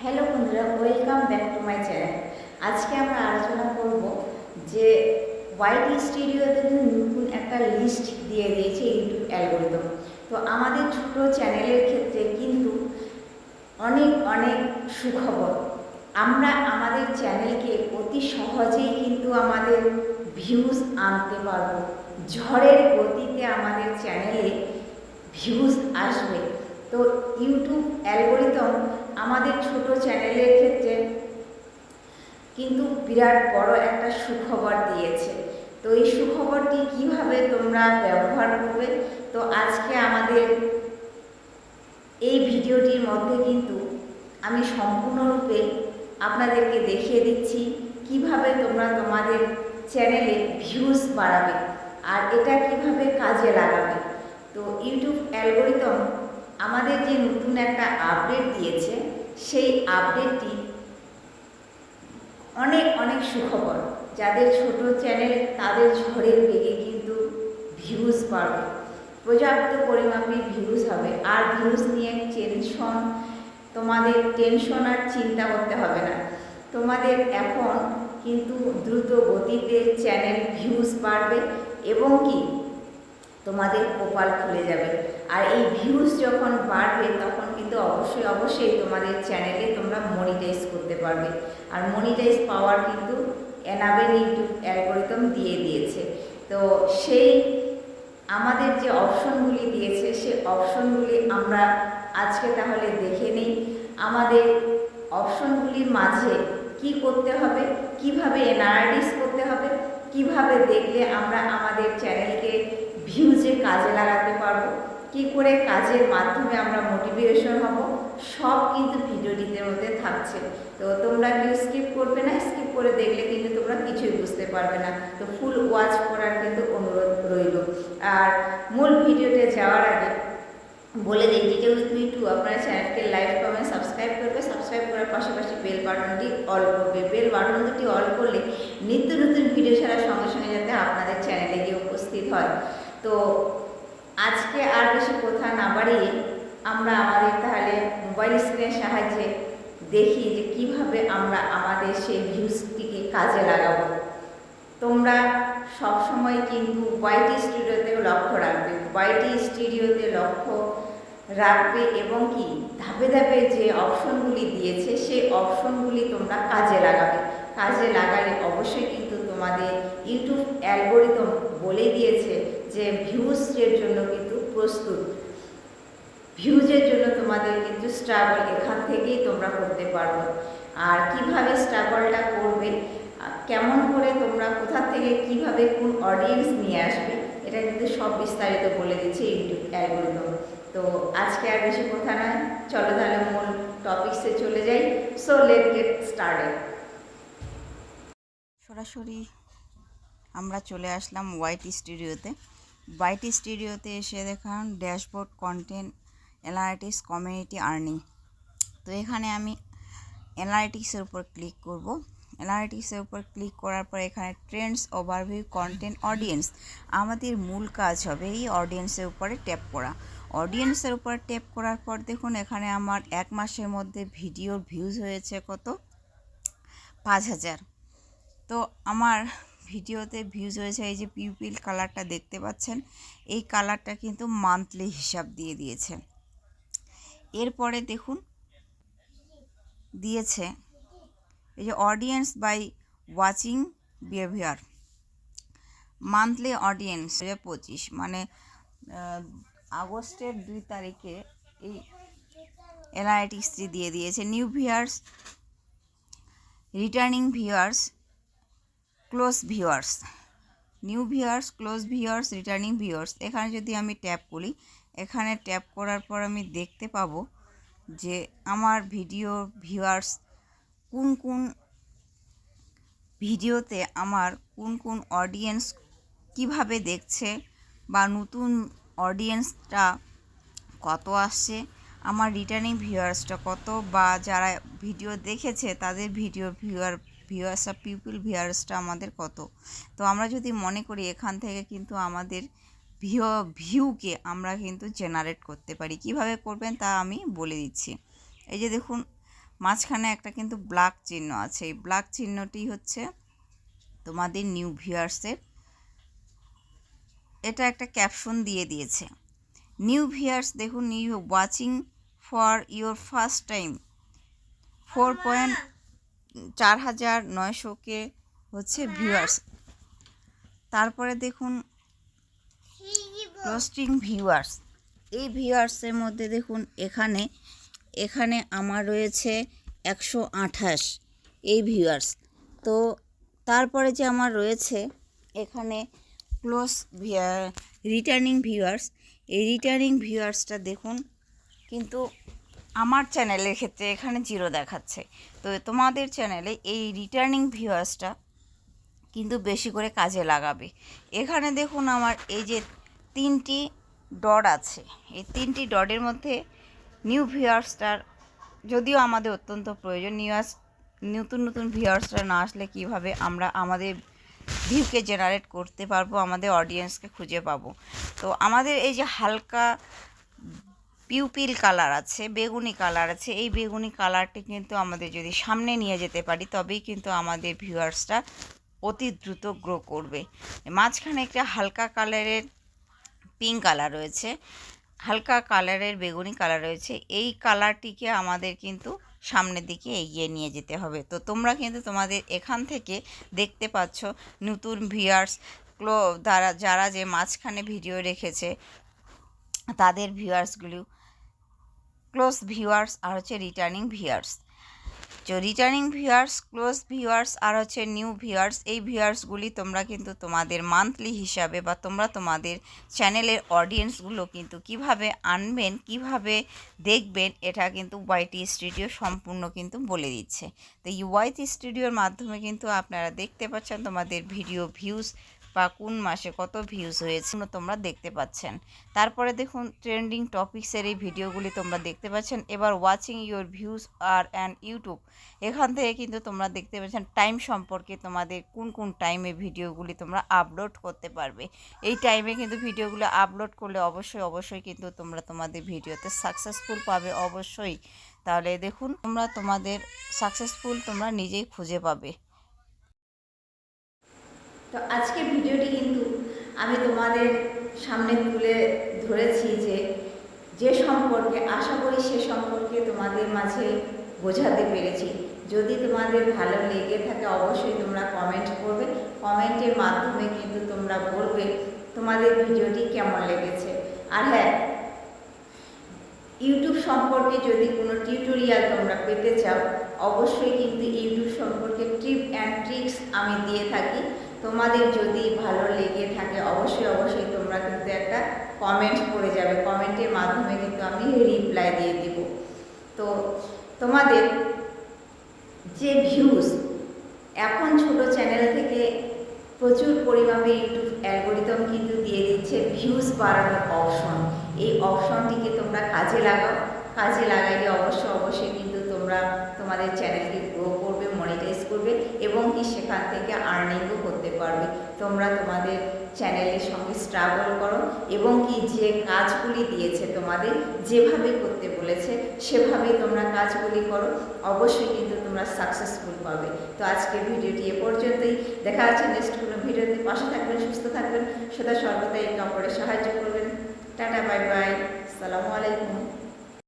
Hello বন্ধুরা welcome back to my channel আজকে আমরা আলোচনা করব যে ওয়াইটি স্টুডিওতে কিন্তু নতুন একটা লিস্ট দিয়ে দিয়েছে ইউটিউব অ্যালগোরিদম তো আমাদের ছোট চ্যানেলের ক্ষেত্রে কিন্তু অনেক অনেক সুখবর। আমরা আমাদের চ্যানেলকে অতি সহজেই কিন্তু আমাদের ভিউজ আনতে পারব। ঝড়ের গতিতে আমাদের চ্যানেলে ভিউজ আসবে। তো ইউটিউব অ্যালগোরিদম আমাদের ছোট চ্যানেলের ক্ষেত্রে কিন্তু বিরাট বড় একটা সুখবর দিয়েছে। তো এই সুখবরটি কীভাবে তোমরা ব্যবহার করবে? তো আজকে আমাদের এই ভিডিওটির মধ্যে কিন্তু আমি সম্পূর্ণরূপে আপনাদেরকে দেখিয়ে দিচ্ছি কীভাবে তোমরা তোমাদের চ্যানেলে ভিউজ বাড়াবে আর এটা কীভাবে কাজে লাগাবে। তো ইউটিউব অ্যালগোরিদম আমাদের যে নতুন একটা আপডেট দিয়েছে, সেই আপডেটটি অনেক অনেক সুখবর। যাদের ছোট চ্যানেল তাদের ঝড়ের বেগে কিন্তু ভিউজ পাবে পর্যাপ্ত পরিমাপে ভিউজ হবে। আর ভিউজ নিয়ে টেনশন তোমাদের টেনশন আর চিন্তা করতে হবে না। তোমাদের এখন কিন্তু দ্রুত গতিতে চ্যানেল ভিউজ বাড়বে। এবং কি? তোমাদের কপাল খুলে যাবে। আর এই ভিউজ যখন বাড়বে, তখন কিন্তু অবশ্যই অবশ্যই তোমাদের চ্যানেলে তোমরা মনিটাইজ করতে পারবে। আর মনিটাইজ পাওয়ার কিন্তু এনাবেল ইউটিউব অ্যালগোরিদম দিয়ে দিয়েছে। তো সেই আমাদের যে অপশনগুলি দিয়েছে সে অপশনগুলি আমরা আজকে তাহলে দেখে নিই। আমাদের অপশনগুলির মাঝে কি করতে হবে, কীভাবে এনালাইটিস করতে হবে, কীভাবে দেখলে আমরা আমাদের চ্যানেলকে ভিউজে কাজে লাগাতে পারব। কি করে কাজের মাধ্যমে আমরা মোটিভেশন হব, সব কিন্তু ভিডিওটিতে মধ্যে থাকছে। তো তোমরা কেউ স্কিপ করবে না স্কিপ করে দেখলে কিন্তু তোমরা কিছুই বুঝতে পারবে না। তো ফুল ওয়াচ করার কিন্তু অনুরোধ রইল। আর মূল ভিডিওতে যাওয়ার আগে বলে দিই ডিটে উইথ মি টু আপনার চ্যানেলকে লাইক কমেন্ট সাবস্ক্রাইব করবে। সাবস্ক্রাইব করার পাশাপাশি বেল বাটনটি অল করবে। বেল বাটন দুটি অল করলে নিত্য নতুন ভিডিও ছাড়ার সঙ্গে সঙ্গে যাতে আপনাদের চ্যানেলে গিয়ে উপস্থিত হয়। তো আজকে আর বেশি কথা না বাড়িয়ে আমরা আমাদের তাহলে মোবাইল স্ক্রিনের সাহায্যে দেখি যে কীভাবে আমরা আমাদের সেই ভিউজটিকে কাজে লাগাবো। তোমরা সবসময় কিন্তু ওয়াইটি স্টুডিওতেও লক্ষ্য রাখবে। ওয়াইটি স্টুডিওতে লক্ষ্য রাখবে এবং কি ধাপে ধাপে যে অপশনগুলি দিয়েছে, সেই অপশনগুলি তোমরা কাজে লাগাবে। কাজে লাগালে অবশ্যই কিন্তু তোমাদের ইউটিউব অ্যালগোরিদম বলে দিয়েছে যে ভিউজের জন্য কিন্তু প্রস্তুত। ভিউজের জন্য তোমাদের কিন্তু স্ট্রাগল এখান থেকেই তোমরা করতে পারবে আর কীভাবে স্ট্রাগলটা করবে কেমন করে তোমরা কোথা থেকে কীভাবে কোন অডিয়েন্স নিয়ে আসবে, এটা কিন্তু সব বিস্তারিত বলে দিচ্ছে ইউটিউব অ্যালগোরিদম তো আজকে আর বেশি কথা নয়, চলো তাহলে মূল টপিক্সে চলে যাই। সো লেট গেট স্টার্টেড সরাসরি আমরা চলে আসলাম ওয়াইটি স্টুডিওতে ওয়াইটি স্টুডিওতে এসে দেখান dashboard content analytics community earning তো এখানে আমি অ্যানালিটিক্সের উপর ক্লিক করব। অ্যানালিটিক্সের উপর ক্লিক করার পর এখানে ট্রেন্ডস ওভারভিউ কন্টেন্ট অডিয়েন্স আমাদের মূল কাজ হবে এই অডিয়েন্সের উপরে ট্যাপ করা। অডিয়েন্সের উপর ট্যাপ করার পর দেখুন, এখানে আমার এক মাসের মধ্যে ভিডিওর ভিউজ হয়েছে কত? পাঁচ হাজার। তো আমার ভিডিওতে ভিউজ হয়েছে এই যে পিউপিল কালারটা দেখতে পাচ্ছেন, এই কালারটা কিন্তু মান্থলি হিসাব দিয়ে দিয়েছে। এরপরে দেখুন, দিয়েছে এই যে audience by watching behaviour monthly audience পঁচিশ মানে আগস্টের দুই তারিখে এই অ্যানালিটিক্সটি দিয়ে দিয়েছে। New viewers returning viewers close viewers new viewers close viewers returning viewers এখানে যদি আমি ট্যাপ করি, এখানে ট্যাপ করার পর আমি দেখতে পাবো যে আমার ভিডিও ভিউয়ার্স কোন কোন ভিডিওতে আমার কোন কোন অডিয়েন্স কীভাবে দেখছে বা নতুন অডিয়েন্সটা কত আসছে, আমার রিটার্নিং ভিউয়ার্সটা কত বা যারা ভিডিও দেখেছে, তাদের ভিডিও ভিউয়ার ভিউয়ার্সটা পিপল ভিউয়ার্সটা আমাদের কত? তো আমরা যদি মনে করি এখান থেকে কিন্তু আমাদের ভিউ ভিউকে আমরা কিন্তু জেনারেট করতে পারি। কীভাবে করবেন তা আমি বলে দিচ্ছি। এই যে দেখুন, মাঝখানে একটা কিন্তু ব্ল্যাক চিহ্ন আছে। এই ব্ল্যাক চিহ্নটি হচ্ছে তোমাদের নিউ ভিউয়ার্সের এটা একটা ক্যাপশন দিয়ে দিয়েছে। নিউ ভিউয়ার্স দেখুন new watching for your first time four point চার হাজার নয়শোকে হচ্ছে ভিউয়ার্স তারপরে দেখুন রোস্টিং ভিউয়ার্স এই ভিউয়ার্সের মধ্যে দেখুন, এখানে এখানে আমার রয়েছে একশো আঠাশ এই ভিউয়ার্স তো তারপরে যে আমার রয়েছে, এখানে ক্লোজ রিটার্নিং ভিউয়ার্স এই রিটার্নিং ভিউয়ার্সটা দেখুন, কিন্তু আমার চ্যানেলের ক্ষেত্রে এখানে জিরো দেখাচ্ছে। তো তোমাদের চ্যানেলে এই রিটার্নিং ভিউয়ার্সটা কিন্তু বেশি করে কাজে লাগাবে। এখানে দেখুন আমার এই যে তিনটি ডট আছে। এই তিনটি ডটের মধ্যে নিউ ভিউয়ার্সটার যদিও আমাদের অত্যন্ত প্রয়োজন নিউয়ার্স নতুন নতুন ভিউয়ার্সরা না আসলে কীভাবে আমরা আমাদের ভিউকে জেনারেট করতে পারব, আমাদের অডিয়েন্সকে খুঁজে পাবো। তো আমাদের এই যে হালকা পিউপিল কালার আছে, বেগুনি কালার আছে। এই বেগুনি কালারটি কিন্তু আমাদের যদি সামনে নিয়ে যেতে পারি, তবেই কিন্তু আমাদের ভিউয়ার্সটা অতি দ্রুত গ্রো করবে। মাঝখানে একটা হালকা কালারের পিঙ্ক কালার রয়েছে, হালকা কালারের বেগুনি কালার রয়েছে। এই কালারটিকে আমাদের কিন্তু সামনের দিকে এগিয়ে নিয়ে যেতে হবে। তো তোমরা কিন্তু তোমাদের এখান থেকে দেখতে পাচ্ছ নতুন ভিউয়ার্স ক্লো দ্বারা যারা যে মাঝখানে ভিডিও রেখেছে, তাদের ভিউয়ার্সগুলো ক্লোজ ভিউয়ার্স আর হচ্ছে রিটার্নিং ভিউয়ার্স তো রিটার্নিং ভিউয়ার্স ক্লোজ ভিউয়ার্স আর হচ্ছে নিউ ভিউয়ার্স এই ভিউয়ার্সগুলি তোমরা কিন্তু তোমাদের মান্থলি হিসাবে বা তোমরা তোমাদের চ্যানেলের অডিয়েন্সগুলো কিন্তু কীভাবে আনবেন, কীভাবে দেখবেন, এটা কিন্তু ওয়াইটি স্টুডিও সম্পূর্ণ কিন্তু বলে দিচ্ছে। তো এই ওয়াইটি স্টুডিওর মাধ্যমে কিন্তু আপনারা দেখতে পাচ্ছেন তোমাদের ভিডিও ভিউজ বা কোন মাসে কত ভিউজ হয়েছে তোমরা দেখতে পাচ্ছেন। তারপরে দেখুন ট্রেন্ডিং টপিক্সের এই ভিডিওগুলি তোমরা দেখতে পাচ্ছেন। এবার ওয়াচিং ইউর ভিউজ আর অ্যান্ড ইউটিউব এখান থেকে কিন্তু তোমরা দেখতে পাচ্ছেন টাইম সম্পর্কে তোমাদের কোন কোন টাইমে ভিডিওগুলি তোমরা আপলোড করতে পারবে। এই টাইমে কিন্তু ভিডিওগুলো আপলোড করলে অবশ্যই অবশ্যই কিন্তু তোমরা তোমাদের ভিডিওতে সাকসেসফুল পাবে, অবশ্যই। তাহলে দেখুন, তোমরা তোমাদের সাকসেসফুল তোমরা নিজেই খুঁজে পাবে। তো আজকে ভিডিওটি কিন্তু আমি তোমাদের সামনে তুলে ধরেছি যে যে সম্পর্কে, আশা করি সে সম্পর্কে তোমাদের মাঝে বোঝাতে পেরেছি। যদি তোমাদের ভালো লেগে থাকে, অবশ্যই তোমরা কমেন্ট করবে। কমেন্টের মাধ্যমে কিন্তু তোমরা বলবে তোমাদের ভিডিওটি কেমন লেগেছে। আর হ্যাঁ ইউটিউব সম্পর্কে যদি কোনো টিউটোরিয়াল তোমরা পেতে চাও, অবশ্যই কিন্তু ইউটিউব সম্পর্কে টিপ অ্যান্ড ট্রিক্স আমি দিয়ে থাকি। তোমাদের যদি ভালো লেগে থাকে, অবশ্যই অবশ্যই তোমরা কিন্তু একটা কমেন্ট করে যাবে। কমেন্টের মাধ্যমে কিন্তু আমি রিপ্লাই দিয়ে দেব। তো তোমাদের যে ভিউজ এখন ছোট চ্যানেল থেকে প্রচুর পরিমাণে ইউটিউব অ্যালগোরিদম কিন্তু দিয়ে দিচ্ছে ভিউজ বাড়ানোর অপশন এই অপশনটিকে তোমরা কাজে লাগাও। কাজে লাগাইলে অবশ্যই অবশ্যই কিন্তু তোমরা তোমাদের চ্যানেলকে গ্রো মনিটাইজ করবে এবং কি সেখান থেকে আর্নিংও করতে পারবে। তোমরা তোমাদের চ্যানেলের সঙ্গে স্ট্রাগল করো এবং কি যে কাজগুলি দিয়েছে তোমাদের, যেভাবে করতে বলেছে সেভাবে তোমরা কাজগুলি করো। অবশ্যই কিন্তু তোমরা সাকসেসফুল পাবে। তো আজকের ভিডিওটি এ পর্যন্তই। দেখা যাচ্ছে নেক্সট কোনো ভিডিওতে। পাশে থাকবেন, সুস্থ থাকবেন, সদা সর্বদা একে অপরের সাহায্য করবেন। টাটা বাই বাই আসসালামু আলাইকুম।